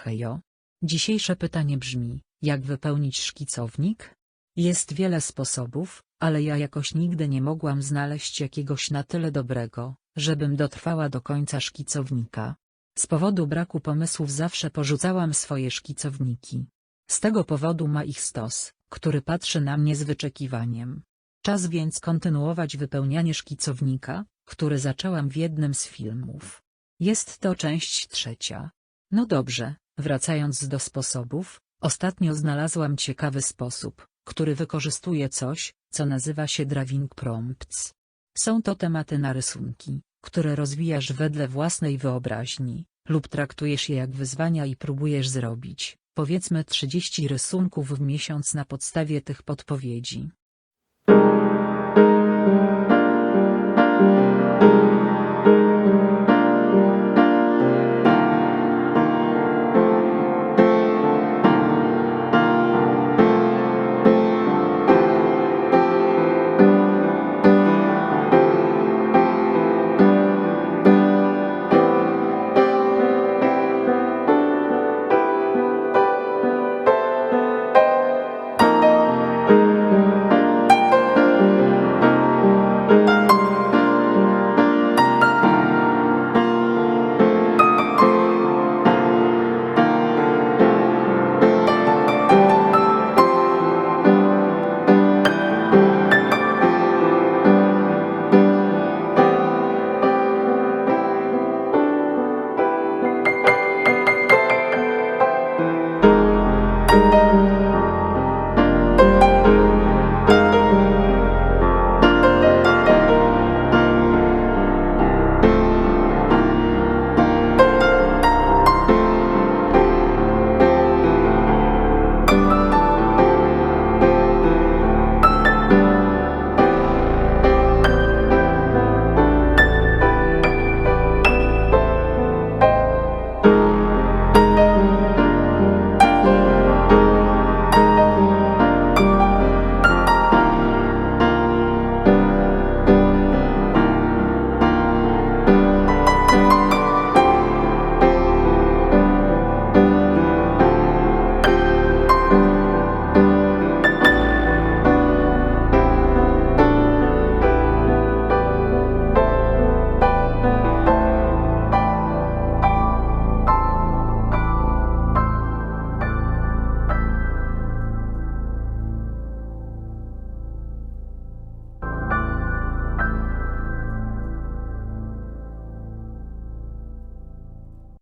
Hejo. Dzisiejsze pytanie brzmi, jak wypełnić szkicownik? Jest wiele sposobów, ale ja jakoś nigdy nie mogłam znaleźć jakiegoś na tyle dobrego, żebym dotrwała do końca szkicownika. Z powodu braku pomysłów zawsze porzucałam swoje szkicowniki. Z tego powodu ma ich stos, który patrzy na mnie z wyczekiwaniem. Czas więc kontynuować wypełnianie szkicownika, który zaczęłam w jednym z filmów. Jest to część trzecia. No dobrze, wracając do sposobów, ostatnio znalazłam ciekawy sposób, który wykorzystuje coś, co nazywa się drawing prompts. Są to tematy na rysunki, które rozwijasz wedle własnej wyobraźni, lub traktujesz je jak wyzwania i próbujesz zrobić, powiedzmy 30 rysunków w miesiąc na podstawie tych podpowiedzi.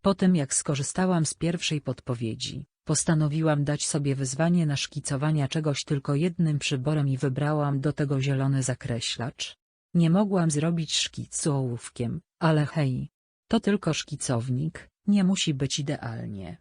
Po tym jak skorzystałam z pierwszej podpowiedzi, postanowiłam dać sobie wyzwanie naszkicowania czegoś tylko jednym przyborem i wybrałam do tego zielony zakreślacz. Nie mogłam zrobić szkicu ołówkiem, ale hej. To tylko szkicownik, nie musi być idealnie.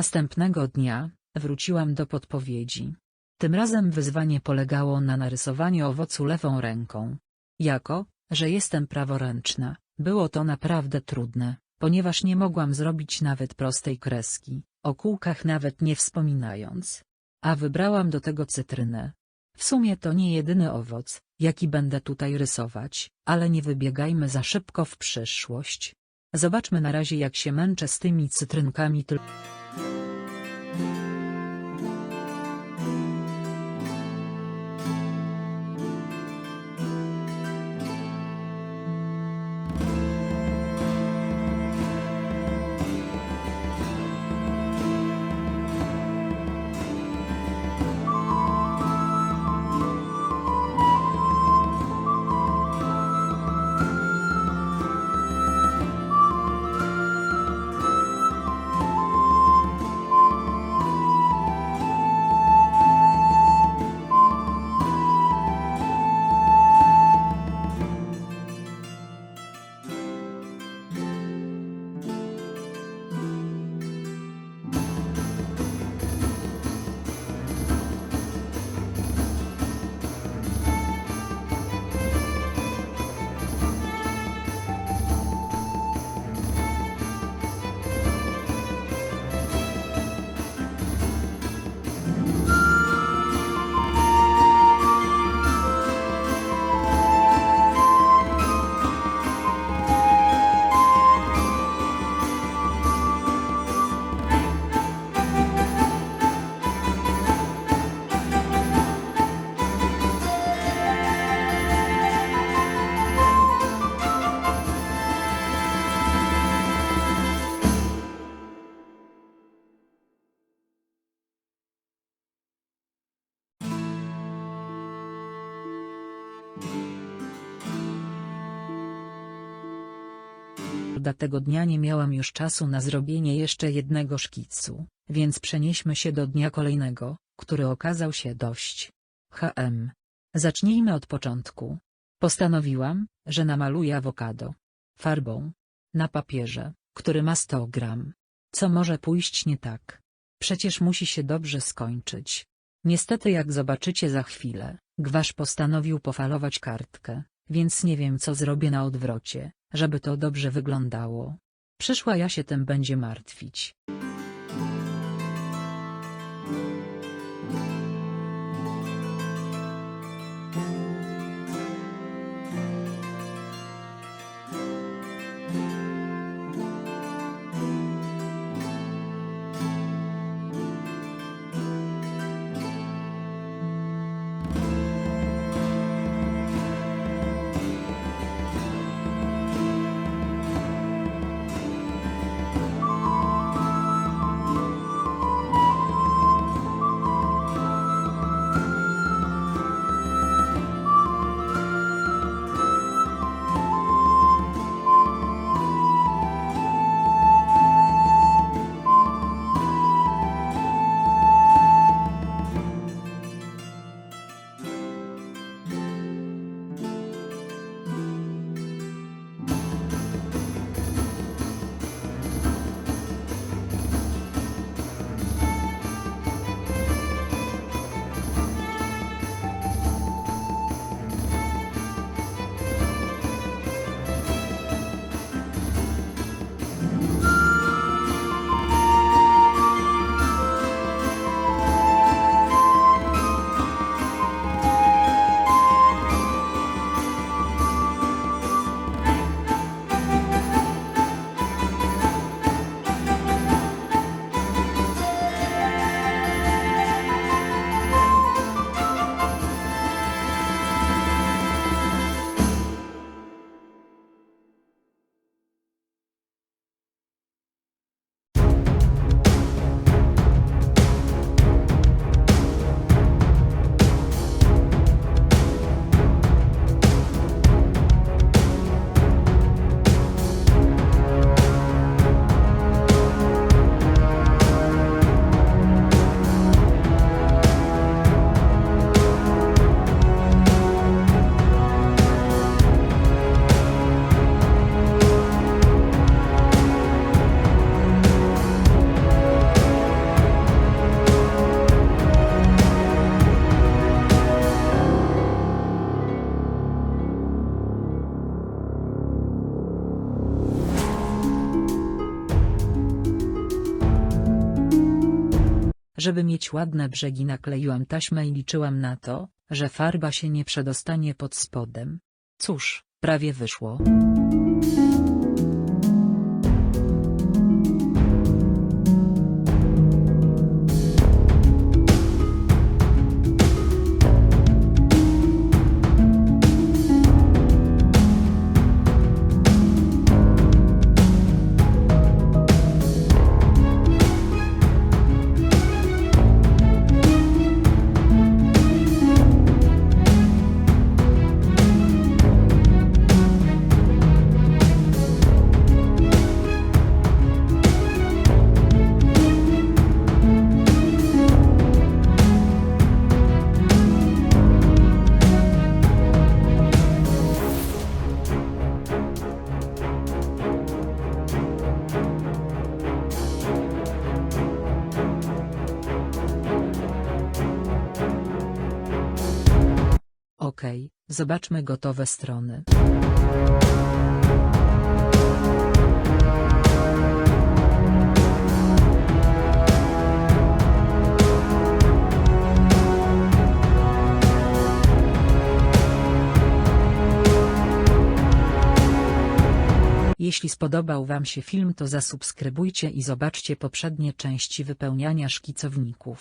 Następnego dnia, wróciłam do podpowiedzi. Tym razem wyzwanie polegało na narysowaniu owocu lewą ręką. Jako, że jestem praworęczna, było to naprawdę trudne, ponieważ nie mogłam zrobić nawet prostej kreski, o kółkach nawet nie wspominając. A wybrałam do tego cytrynę. W sumie to nie jedyny owoc, jaki będę tutaj rysować, ale nie wybiegajmy za szybko w przyszłość. Zobaczmy na razie jak się męczę z tymi cytrynkami tylko. Prawda tego dnia nie miałam już czasu na zrobienie jeszcze jednego szkicu, więc przenieśmy się do dnia kolejnego, który okazał się dość. HM. Zacznijmy od początku. Postanowiłam, że namaluję awokado. Farbą. Na papierze, który ma 100 gram. Co może pójść nie tak? Przecież musi się dobrze skończyć. Niestety jak zobaczycie za chwilę, Gwasz postanowił pofalować kartkę, więc nie wiem co zrobię na odwrocie, żeby to dobrze wyglądało. Przyszła ja się tym będzie martwić. Żeby mieć ładne brzegi nakleiłam taśmę i liczyłam na to, że farba się nie przedostanie pod spodem. Cóż, prawie wyszło. Zobaczmy gotowe strony. Jeśli spodobał Wam się film to zasubskrybujcie i zobaczcie poprzednie części wypełniania szkicowników.